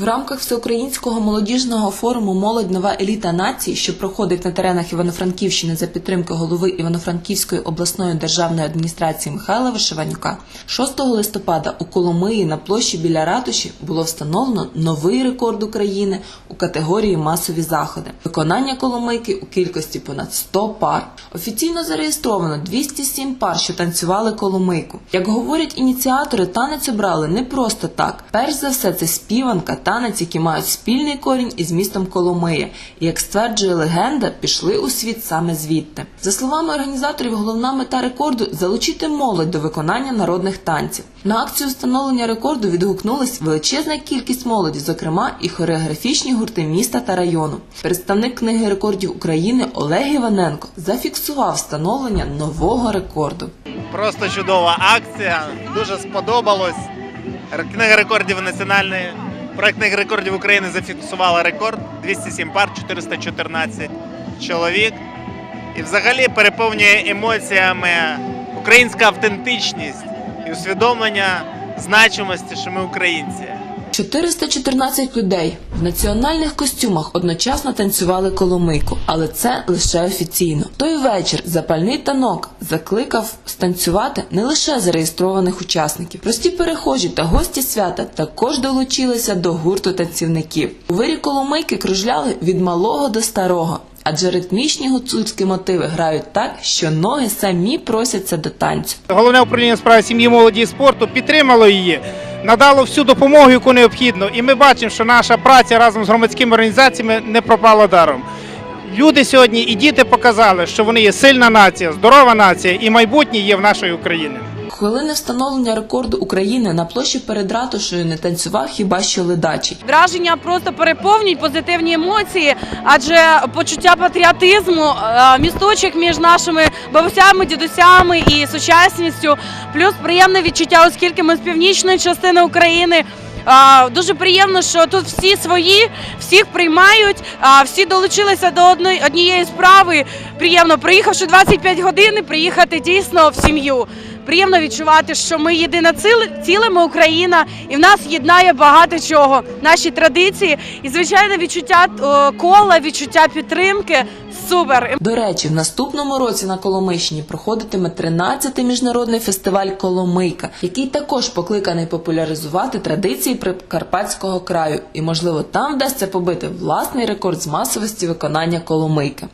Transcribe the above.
В рамках всеукраїнського молодіжного форуму Молодь нова еліта нації, що проходить на теренах Івано-Франківщини за підтримки голови Івано-Франківської обласної державної адміністрації Михайла Вишиванюка, 6 листопада у Коломиї на площі біля ратуші було встановлено новий рекорд України у категорії масові заходи. Виконання коломийки у кількості понад 100 пар. Офіційно зареєстровано 207 пар, що танцювали коломийку. Як говорять ініціатори, танець обрали не просто так. Перш за все, це співанка, танець, які мають спільний корінь із містом Коломия. І як стверджує легенда, пішли у світ саме звідти. За словами організаторів, головна мета рекорду залучити молодь до виконання народних танців. На акцію встановлення рекорду відгукнулась величезна кількість молоді, зокрема і хореографічні гурти міста та району. Представник книги рекордів України Олег Іваненко зафіксував встановлення нового рекорду. Просто чудова акція. Дуже сподобалось. Книга рекордів національної. Проект книги рекордів України зафіксувала рекорд 207 пар, 414 чоловік. І взагалі переповнює емоціями українська автентичність і усвідомлення значимості, що ми українці. 414 людей в національних костюмах одночасно танцювали коломийку, але це лише офіційно. Той вечір запальний танок закликав станцювати не лише зареєстрованих учасників. Прості перехожі та гості свята також долучилися до гурту танцівників. У вирі коломийки кружляли від малого до старого. Адже ритмічні гуцульські мотиви грають так, що ноги самі просяться до танцю. Головне управління справ сім'ї, молоді і спорту підтримало її, надало всю допомогу, яку необхідно. І ми бачимо, що наша праця разом з громадськими організаціями не пропала даром. Люди сьогодні і діти показали, що вони є сильна нація, здорова нація, і майбутнє є в нашої України. Хвилини встановлення рекорду України на площі перед ратушею не танцював хіба що ледачий. Враження просто переповнюють позитивні емоції, адже почуття патріотизму, е, місточок між нашими бабусями, дідусями і сучасністю, плюс приємне відчуття, оскільки ми з північної частини України. Дуже приємно, що тут всі свої, всіх приймають, а, всі долучилися до одної однієї справи. Приємно, приїхавши 25 годин, приїхати дійсно в сім'ю. Приємно відчувати, що ми єдина ціле, ми Україна, і в нас єднає багато чого. Наші традиції і звичайно відчуття кола, відчуття підтримки. Супер. До речі, в наступному році на Коломийщині проходитиме 13-й міжнародний фестиваль Коломийка, який також покликаний популяризувати традиції Прикарпатського краю, і можливо там вдасться побити власний рекорд з масовості виконання Коломийки.